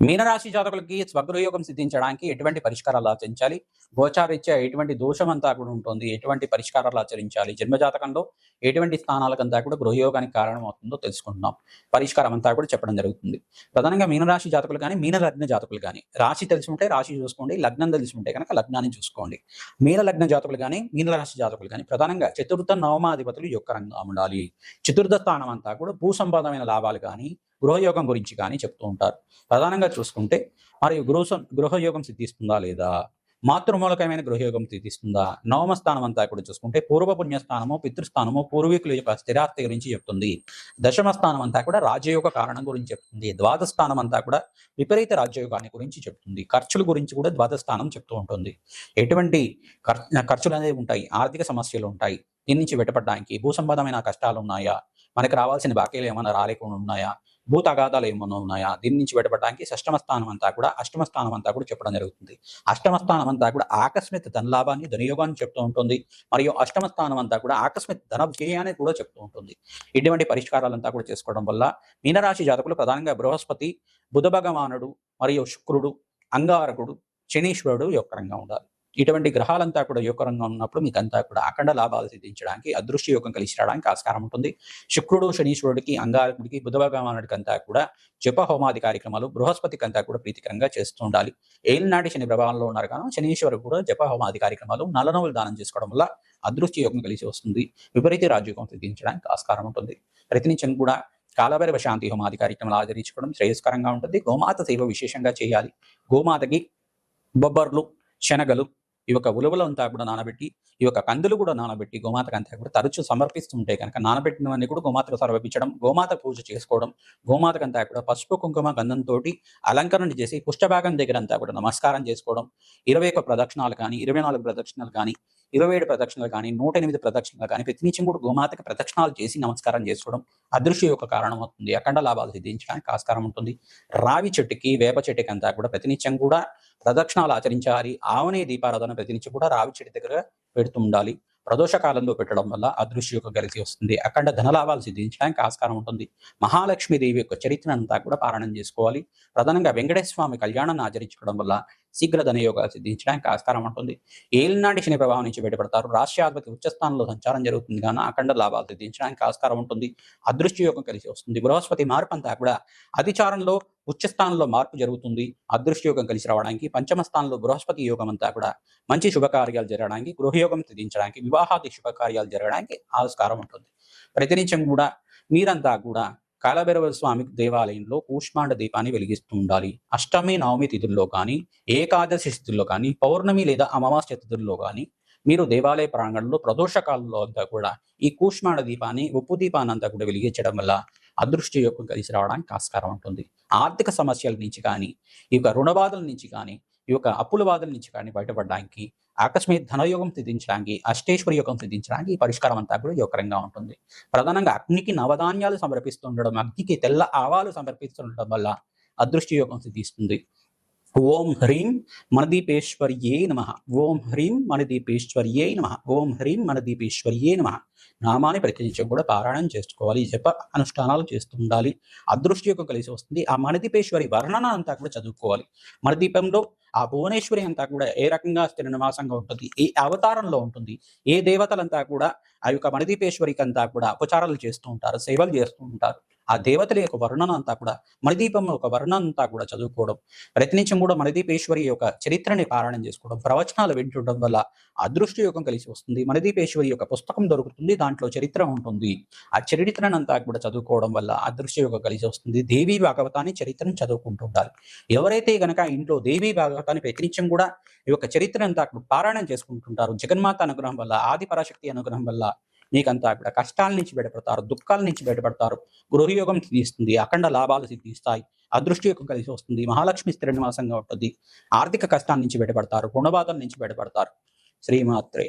మీనరాశి జాతకులకి స్వగృహయోగం సిద్ధించడానికి ఎటువంటి పరిష్కారాలు ఆచరించాలి? గోచారీత్యా ఎటువంటి దోషం అంతా కూడా ఉంటుంది. ఎటువంటి పరిష్కారాలు ఆచరించాలి? జన్మజాతకంలో ఎటువంటి స్థానాలకంతా కూడా గృహయోగానికి కారణం అవుతుందో తెలుసుకుంటున్నాం. పరిష్కారం అంతా కూడా చెప్పడం జరుగుతుంది. ప్రధానంగా మీనరాశి జాతకులు కానీ మీన లగ్న జాతకులు కానీ రాశి తెలిసి ఉంటే రాశి చూసుకోండి. లగ్నం తెలిసి ఉంటే కనుక లగ్నాన్ని చూసుకోండి. మీన లగ్న జాతకులు కానీ మీన రాశి జాతకులు కానీ ప్రధానంగా చతుర్థ నవమాధిపతులు యొక్క రంగా ఉండాలి. చతుర్థ స్థానం అంతా కూడా భూ సంబంధమైన లాభాలు కానీ గృహయోగం గురించి కానీ చెప్తూ ఉంటారు. ప్రధానంగా చూసుకుంటే మరియు గృహ గృహయోగం సిద్ధిస్తుందా లేదా? మాతృమూలకమైన గృహయోగం సిద్ధిస్తుందా? నవమ స్థానం అంతా కూడా చూసుకుంటే పూర్వపుణ్యస్థానము పితృస్థానము పూర్వీకుల యొక్క స్థిరాస్తి గురించి చెప్తుంది. దశమ స్థానం అంతా కూడా రాజయోగ కారణం గురించి చెప్తుంది. ద్వాదశ స్థానం అంతా కూడా విపరీత రాజయోగాన్ని గురించి చెప్తుంది. ఖర్చుల గురించి కూడా ద్వాదశ స్థానం చెప్తూ ఉంటుంది. ఎటువంటి ఖర్చులు అనేవి ఉంటాయి. ఆర్థిక సమస్యలు ఉంటాయి. దీని నుంచి బయటపడడానికి భూ సంబంధమైన కష్టాలు ఉన్నాయా? మనకి రావాల్సిన బాకీలు ఏమైనా రాలేకుండా ఉన్నాయా? భూ తగాదాలు ఏమైనా ఉన్నాయా? దీని నుంచి బయటపడడానికి షష్టమ స్థానం అంతా కూడా అష్టమ స్థానం అంతా కూడా చెప్పడం జరుగుతుంది. అష్టమ స్థానం అంతా కూడా ఆకస్మిక ధనలాభాన్ని ధనయోగాన్ని చెప్తూ ఉంటుంది. మరియు అష్టమ స్థానం అంతా కూడా ఆకస్మిక ధన వ్యయాన్ని కూడా చెప్తూ ఉంటుంది. ఇటువంటి పరిష్కారాలంతా కూడా చేసుకోవడం వల్ల మీనరాశి జాతకులు ప్రధానంగా బృహస్పతి బుధ భగవానుడు మరియు శుక్రుడు అంగారకుడు శనీశ్వరుడు యొక్కరంగా ఉండాలి. ఇటువంటి గ్రహాలంతా కూడా యోగరంగా ఉన్నప్పుడు మీకు అంతా కూడా అఖండ లాభాలు సిద్ధించడానికి అదృష్ట యోగం కలిసి రావడానికి ఆస్కారం ఉంటుంది. శుక్రుడు శనీశ్వరుడికి అంగారకుడికి బుధభగవానుడికి అంతా కూడా జప హోమాది కార్యక్రమాలు బృహస్పతికి అంతా కూడా ప్రీతికరంగా చేస్తూ ఉండాలి. ఏలినాటి శని ప్రభావంలో ఉన్నారు కానీ శనీశ్వరుడు కూడా జప హోమాది కార్యక్రమాలు నలనవులు దానం చేసుకోవడం వల్ల అదృష్ట యోగం కలిసి వస్తుంది. విపరీత రాజయోగం సిద్ధించడానికి ఆస్కారం ఉంటుంది. ప్రతినిత్యం కూడా కాలభైరవ శాంతి హోమాది కార్యక్రమాలు ఆచరించుకోవడం శ్రేయస్కరంగా ఉంటుంది. గోమాత సేవ విశేషంగా చేయాలి. గోమాతకి బొబ్బర్లు శనగలు ఈ యొక్క ఉలువలంతా కూడా నానబెట్టి ఈ యొక్క కందులు కూడా నానబెట్టి గోమాతకు అంతా కూడా తరచూ సమర్పిస్తుంటే కనుక నానబెట్టినవన్నీ కూడా గోమాతకు సమర్పించడం గోమాత పూజ చేసుకోవడం గోమాతకంతా కూడా పసుపు కుంకుమ గంధంతో అలంకరణ చేసి పుష్టభాగం దగ్గర అంతా కూడా నమస్కారం చేసుకోవడం ఇరవై ఒక ప్రదక్షిణాలు కానీ ఇరవై నాలుగు ప్రదక్షిణాలు కానీ ఇరవై ఏడు ప్రదక్షిణలు కానీ నూట ఎనిమిది ప్రదక్షిణలు కానీ ప్రతినిత్యం కూడా గోమాతకి ప్రదక్షిణాలు చేసి నమస్కారం చేసుకోవడం అదృశ్య యొక్క కారణం అవుతుంది. అఖండ లాభాలు సిద్ధించడానికి ఆస్కారం ఉంటుంది. రావి చెట్టుకి వేప చెట్టుకి అంతా కూడా ప్రతినిత్యం కూడా ప్రదక్షిణాలు ఆచరించాలి. ఆవనే దీపారాధన ప్రతినిత్యం కూడా రావి చెట్టు దగ్గర పెడుతూ ఉండాలి. ప్రదోష కాలంలో పెట్టడం వల్ల అదృశ్య యొక్క కలిసి వస్తుంది. అఖండ ధనలాభాలు సిద్ధించడానికి ఆస్కారం ఉంటుంది. మహాలక్ష్మీదేవి యొక్క చరిత్ర అంతా కూడా పారాయణం చేసుకోవాలి. ప్రధానంగా వెంకటేశ్వర స్వామి కళ్యాణాన్ని ఆచరించుకోవడం వల్ల శీఘ్ర ధనయోగాలు సిద్ధించడానికి ఆస్కారం ఉంటుంది. ఏలినాటి శని ప్రభావం నుంచి బయటపడతారు. రాష్ట్రాధిపతి ఉచ్చస్థానంలో సంచారం జరుగుతుంది. కానీ అఖండ లాభాలు సిద్ధించడానికి ఆస్కారం ఉంటుంది. అదృష్టయోగం కలిసి వస్తుంది. బృహస్పతి మార్పు అంతా కూడా అధిచారంలో ఉచ్చస్థానంలో మార్పు జరుగుతుంది. అదృష్టయోగం కలిసి రావడానికి పంచమ స్థానంలో బృహస్పతి యోగం అంతా కూడా మంచి శుభకార్యాలు జరగడానికి గృహయోగం సిద్ధించడానికి వివాహాది శుభకార్యాలు జరగడానికి ఆస్కారం ఉంటుంది. ప్రతినిత్యం కూడా మీరంతా కూడా కాలభైరవ స్వామి దేవాలయంలో కూష్మాండ దీపాన్ని వెలిగిస్తూ ఉండాలి. అష్టమి నవమి తిథుల్లో కానీ ఏకాదశి తిథుల్లో కానీ పౌర్ణమి లేదా అమావాస్య తిథుల్లో కానీ మీరు దేవాలయ ప్రాంగణంలో ప్రదోష కాలంలో అంతా కూడా ఈ కూష్మాండ దీపాన్ని ఉప్పు దీపాన్ని అంతా కూడా వెలిగించడం వల్ల అదృష్టి యొక్క కలిసి రావడానికి ఆస్కారం ఉంటుంది. ఆర్థిక సమస్యల నుంచి కానీ ఈ యొక్క రుణ బాధల నుంచి కానీ ఈ యొక్క అప్పుల బాధల నుంచి కానీ బయటపడడానికి ఆకస్మిక ధనయోగం సిద్ధించడానికి అష్టేశ్వరి యోగం సిద్ధించడానికి ఈ పరిష్కారం అంతా కూడా యోగకరంగా ఉంటుంది. ప్రధానంగా అగ్నికి నవధాన్యాలు సమర్పిస్తుండడం అగ్నికి తెల్ల ఆవాలు సమర్పిస్తుండడం వల్ల అదృష్టి యోగం సిద్ధిస్తుంది ఓం హ్రీం మనదీపేశ్వర్యే నమ. ఓం హ్రీం మనదీపేశ్వర్యే నమ. ఓం హ్రీం మనదీపేశ్వర్యే నమ. నామాన్ని ప్రత్యేకించి కూడా పారాయణం చేసుకోవాలి. జప అనుష్ఠానాలు చేస్తూ ఉండాలి. అదృష్టి యొక్క కలిసి వస్తుంది. ఆ మణదీపేశ్వరి వర్ణన అంతా కూడా చదువుకోవాలి. మనదీపంలో ఆ భువనేశ్వరి అంతా కూడా ఏ రకంగా స్థిర నివాసంగా ఉంటుంది? ఏ అవతారంలో ఉంటుంది. ఏ దేవతలంతా కూడా ఆ యొక్క మణిదీపేశ్వరికి అంతా కూడా ఉపచారాలు చేస్తూ ఉంటారు సేవలు చేస్తూ ఉంటారు. ఆ దేవతల యొక్క వర్ణన అంతా కూడా మణిదీపం యొక్క వర్ణన అంతా కూడా చదువుకోవడం ప్రతినిత్యం కూడా మణిదీపేశ్వరి యొక్క చరిత్రని పారాయణం చేసుకోవడం ప్రవచనాలు వింటుండడం వల్ల అదృష్టి యోగం కలిసి వస్తుంది. మణిదీపేశ్వరి యొక్క పుస్తకం దొరుకుతుంది దాంట్లో చరిత్ర ఉంటుంది. ఆ చరిత్రనంతా కూడా చదువుకోవడం వల్ల అదృష్ట యోగం కలిసి వస్తుంది. దేవీ భాగవతాన్ని చరిత్రను చదువుకుంటూ ఉండాలి. ఎవరైతే గనక ఇంట్లో దేవీ భాగవతాన్ని ప్రతినిత్యం కూడా ఈ యొక్క చరిత్ర అంతా కూడా పారాయణం చేసుకుంటుంటారు జగన్మాత అనుగ్రహం వల్ల ఆది పరాశక్తి అనుగ్రహం వల్ల నీకంతా కూడా కష్టాల నుంచి బయటపడతారు దుఃఖాల నుంచి బయటపడతారు. గృహయోగం సిద్ధిస్తుంది అఖండ లాభాలు సిద్ధిస్తాయి అదృష్టి యొక్క కలిసి వస్తుంది మహాలక్ష్మి స్థిర నివాసంగా ఉంటుంది. ఆర్థిక కష్టాల నుంచి బయటపడతారు రుణబాధల నుంచి బయటపడతారు. శ్రీమాత్రే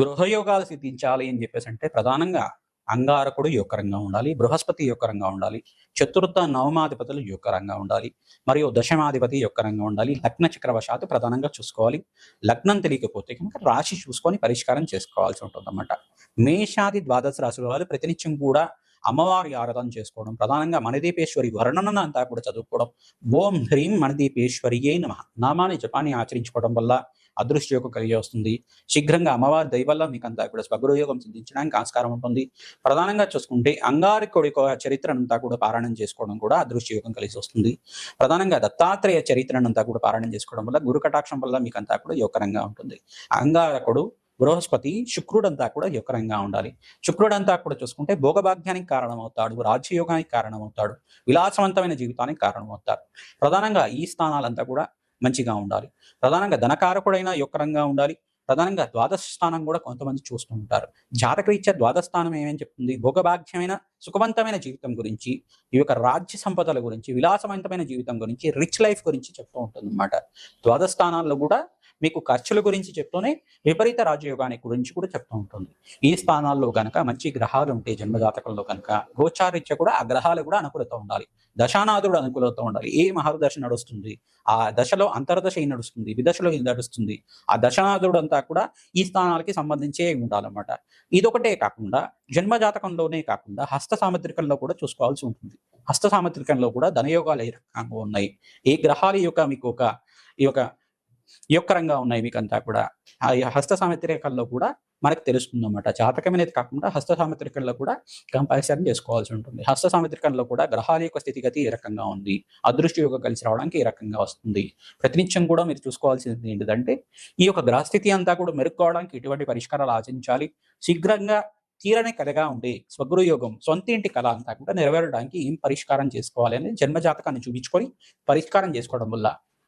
గృహయోగాలు సిద్ధించాలి అని చెప్పేసి అంటే ప్రధానంగా అంగారకుడు యొక్కరంగా ఉండాలి బృహస్పతి యొక్కరంగా ఉండాలి చతుర్థ నవమాధిపతులు యొక్కరంగా ఉండాలి మరియు దశమాధిపతి యొక్కరంగా ఉండాలి లగ్న చక్రవశాత్తు ప్రధానంగా చూసుకోవాలి లగ్నం తెలియకపోతే కనుక రాశి చూసుకొని పరిష్కారం చేసుకోవాల్సి ఉంటుంది అన్నమాట మేషాది ద్వాదశ రాశుల వాళ్ళు ప్రతినిత్యం కూడా అమ్మవారి ఆరాధన చేసుకోవడం ప్రధానంగా మణిదీపేశ్వరి వర్ణన అంతా కూడా చదువుకోవడం ఓం హ్రీం మణిదీపేశ్వరియే నమ నామాన్ని జపాన్ని ఆచరించుకోవడం వల్ల అదృష్టయోగం కలిగి వస్తుంది. శీఘ్రంగా అమ్మవారి దయ వల్ల మీకు అంతా కూడా స్వగృహయోగం సిద్ధించడానికి ఆస్కారం ఉంటుంది. ప్రధానంగా చూసుకుంటే అంగారకుడి చరిత్రనంతా కూడా పారాయణం చేసుకోవడం కూడా అదృష్టయోగం కలిసి వస్తుంది. ప్రధానంగా దత్తాత్రేయ చరిత్రనంతా కూడా పారాయణం చేసుకోవడం వల్ల గురు కటాక్షం వల్ల మీకు అంతా కూడా యోగకరంగా ఉంటుంది. అంగారకుడు బృహస్పతి శుక్రుడంతా కూడా యోగకరంగా ఉండాలి. శుక్రుడంతా కూడా చూసుకుంటే భోగభాగ్యానికి కారణమవుతాడు రాజ్యయోగానికి కారణమవుతాడు విలాసవంతమైన జీవితానికి కారణమవుతాడు. ప్రధానంగా ఈ స్థానాలంతా కూడా మంచిగా ఉండాలి. ప్రధానంగా ధనకారకుడైన యొక్కరంగా ఉండాలి. ప్రధానంగా ద్వాదశ స్థానం కూడా కొంతమంది చూస్తూ ఉంటారు. జాతకరీత్యా ద్వాదశ స్థానం ఏమని చెప్తుంది? భోగభాగ్యమైన సుఖవంతమైన జీవితం గురించి ఈ యొక్క రాజ్య సంపదల గురించి విలాసవంతమైన జీవితం గురించి రిచ్ లైఫ్ గురించి చెప్తూ ఉంటుంది అనమాట ద్వాదశ స్థానాల్లో కూడా మీకు ఖర్చుల గురించి చెప్తూనే విపరీత రాజయోగానికి గురించి కూడా చెప్తూ ఉంటుంది. ఈ స్థానాల్లో కనుక మంచి గ్రహాలు ఉంటే జన్మజాతకంలో కనుక గోచారిత్య కూడా ఆ గ్రహాలు కూడా అనుకూలత ఉండాలి. దశానాథుడు అనుకూలత ఉండాలి. ఏ మహర్దశ నడుస్తుంది? ఆ దశలో అంతర్దశ ఏం నడుస్తుంది? విదశలో ఏం నడుస్తుంది? ఆ దశనాథుడు అంతా కూడా ఈ స్థానాలకి సంబంధించే ఉండాలన్నమాట. ఇదొకటే కాకుండా జన్మజాతకంలోనే కాకుండా హస్త సాముద్రికంలో కూడా చూసుకోవాల్సి ఉంటుంది. హస్త సాముద్రికంలో కూడా ధనయోగాలు ఏ రకంగా ఉన్నాయి? ఏ గ్రహాల యొక్క మీకు ఒక ఈ యొక్క యొక్కరంగా ఉన్నాయి మీకంతా అంతా కూడా. ఆ హస్త సామెత్రికల్లో కూడా మనకు తెలుస్తుంది అనమాట జాతకం అనేది కాకుండా హస్త సాముద్రికంలో కూడా కంపారిజన్ చేసుకోవాల్సి ఉంటుంది. హస్త సాముద్రికంలో కూడా గ్రహాల యొక్క స్థితిగతి ఏ రకంగా ఉంది? అదృష్టి యొక్క కలిసి రావడానికి ఏ రకంగా వస్తుంది? ప్రతినిత్యం కూడా మీరు చూసుకోవాల్సింది ఏంటిదంటే ఈ యొక్క గ్రహస్థితి అంతా కూడా మెరుక్కోవడానికి ఎటువంటి పరిష్కారాలు ఆచరించాలి శీఘ్రంగా తీరని కలగా ఉండే స్వగృహ యోగం సొంత ఇంటి కళ అంతా కూడా నెరవేరడానికి ఏం పరిష్కారం చేసుకోవాలి అనేది జన్మ జాతకాన్ని చూపించుకొని పరిష్కారం చేసుకోవడం వల్ల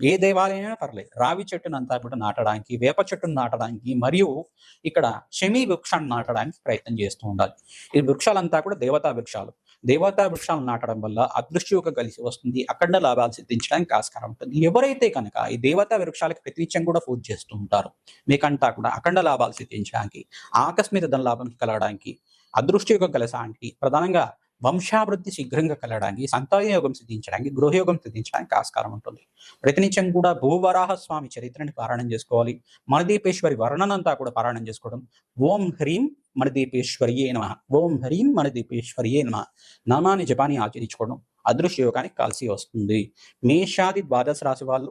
ఏ దేవాలయమైనా పర్లేదు. రావి చెట్టును అంతా కూడా నాటడానికి వేప చెట్టును నాటడానికి మరియు ఇక్కడ శమీ వృక్షాన్ని నాటడానికి ప్రయత్నం చేస్తూ ఉండాలి. ఈ వృక్షాలంతా కూడా దేవతా వృక్షాలు. దేవతా వృక్షాలు నాటడం వల్ల అదృష్టి యొక్క కలిసి వస్తుంది. అఖండ లాభాలు సిద్ధించడానికి ఆస్కారం ఉంటుంది. ఎవరైతే కనుక ఈ దేవతా వృక్షాలకు ప్రతినిత్యం కూడా పూజ చేస్తూ ఉంటారు మీకంటా కూడా అఖండ లాభాలు సిద్ధించడానికి ఆకస్మిక ధన లాభం కలగడానికి యొక్క కలసానికి ప్రధానంగా వంశాభివృద్ధి శీఘ్రంగా కలగడానికి సంతాయోగం సిద్ధించడానికి గృహయోగం సిద్ధించడానికి ఆస్కారం ఉంటుంది. ప్రతినిత్యం కూడా భూవరాహ స్వామి చరిత్రని పారాయణం చేసుకోవాలి. మణదీపేశ్వరి వర్ణనంతా కూడా పారాయణం చేసుకోవడం. ఓం హ్రీం మణదీపేశ్వరియే నమ. ఓం హ్రీం మణదీపేశ్వరియే నమ. నామాన్ని జపాన్ని ఆచరించుకోవడం అదృశ్య యోగానికి కలిసి వస్తుంది. మేషాది ద్వాదశ రాశి వాళ్ళు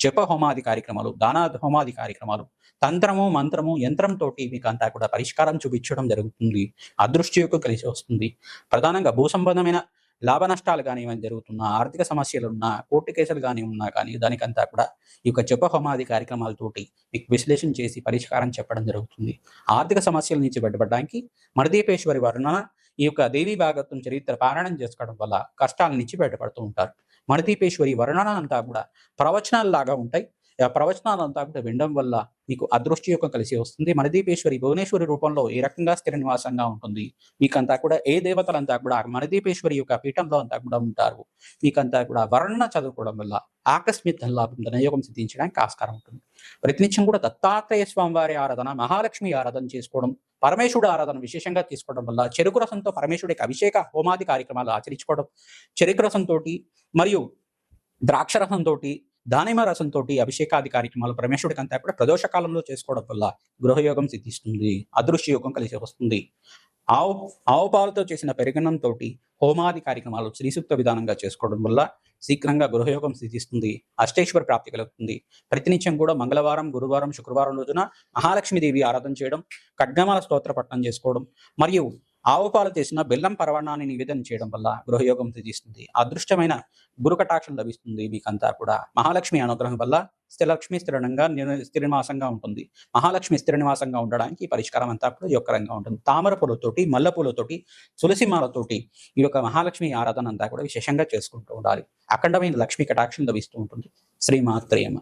జప హోమాది కార్యక్రమాలు దానా హోమాది కార్యక్రమాలు తంత్రము మంత్రము యంత్రంతో మీకు అంతా కూడా పరిష్కారం చూపించడం జరుగుతుంది. అదృష్టి కలిసి వస్తుంది. ప్రధానంగా భూ సంబంధమైన లాభ నష్టాలు కానీ జరుగుతున్నా ఆర్థిక సమస్యలు ఉన్నా కోర్టు కేసులు కానీ ఉన్నా కానీ దానికంతా కూడా ఈ యొక్క జప హోమాది కార్యక్రమాలతోటి మీకు విశ్లేషణ చేసి పరిష్కారం చెప్పడం జరుగుతుంది. ఆర్థిక సమస్యల నుంచి బయటపడడానికి మరదీపేశ్వరి వర్ణన ఈ యొక్క దేవి భాగత్వం చరిత్ర పారాయణం చేసుకోవడం వల్ల కష్టాల నుంచి బయటపడుతూ ఉంటారు. మణదీపేశ్వరి వర్ణనంతా కూడా ప్రవచనాలు లాగా ఉంటాయి. ప్రవచనాలంతా కూడా వినడం వల్ల మీకు అదృష్టి యొక్క కలిసి వస్తుంది. మణదీపేశ్వరి భువనేశ్వరి రూపంలో ఏ రకంగా స్థిర నివాసంగా ఉంటుంది. మీకంతా కూడా ఏ దేవతలంతా కూడా మణదీపేశ్వరి యొక్క పీఠంలో అంతా కూడా ఉంటారు. మీకంతా కూడా వర్ణన చదువుకోవడం వల్ల ఆకస్మిక లాభం ధనయోగం సిద్ధించడానికి ఆస్కారం ఉంటుంది. ప్రతినిత్యం కూడా దత్తాత్రేయ స్వామి వారి ఆరాధన మహాలక్ష్మి ఆరాధన చేసుకోవడం పరమేశ్వరుడు ఆరాధన విశేషంగా తీసుకోవడం వల్ల చెరుకు రసంతో పరమేశ్వరుడికి అభిషేక హోమాది కార్యక్రమాలు ఆచరించుకోవడం చెరుకు రసంతో మరియు ద్రాక్షరసంతో దానిమ రసంతో అభిషేకాది కార్యక్రమాలు పరమేశ్వరుడికి అంతా కూడా ప్రదోష కాలంలో చేసుకోవడం వల్ల గృహయోగం సిద్ధిస్తుంది అదృశ్య యోగం కలిసి వస్తుంది. ఆవు ఆవు పాలతో చేసిన పెరుగన్నంతో హోమాది కార్యక్రమాలు శ్రీసూక్త విధానంగా చేసుకోవడం వల్ల శీఘ్రంగా గృహయోగం సిద్ధిస్తుంది అష్టేశ్వర ప్రాప్తి కలుగుతుంది. ప్రతినిత్యం కూడా మంగళవారం గురువారం శుక్రవారం రోజున మహాలక్ష్మీదేవి ఆరాధన చేయడం ఖడ్గమాల స్తోత్ర పట్టణం చేసుకోవడం మరియు ఆవు పాలు చేసిన బెల్లం పరవణాన్ని నివేదన చేయడం వల్ల గృహయోగం తీస్తుంది అదృష్టమైన గురు కటాక్షం లభిస్తుంది మీకంతా కూడా. మహాలక్ష్మి అనుగ్రహం వల్ల స్థిరలక్ష్మి స్థిరణంగా స్థిరనివాసంగా ఉంటుంది. మహాలక్ష్మి స్థిరనివాసంగా ఉండడానికి పరిష్కారం అంతా కూడా యొక్కరంగా ఉంటుంది. తామర పూలతోటి మల్లె పూలతోటి తులసి మాలతోటి ఈ యొక్క మహాలక్ష్మి ఆరాధన అంతా కూడా విశేషంగా చేసుకుంటూ ఉండాలి. అఖండమైన లక్ష్మి కటాక్షం లభిస్తూ ఉంటుంది. శ్రీమాత్రేయమ్మ.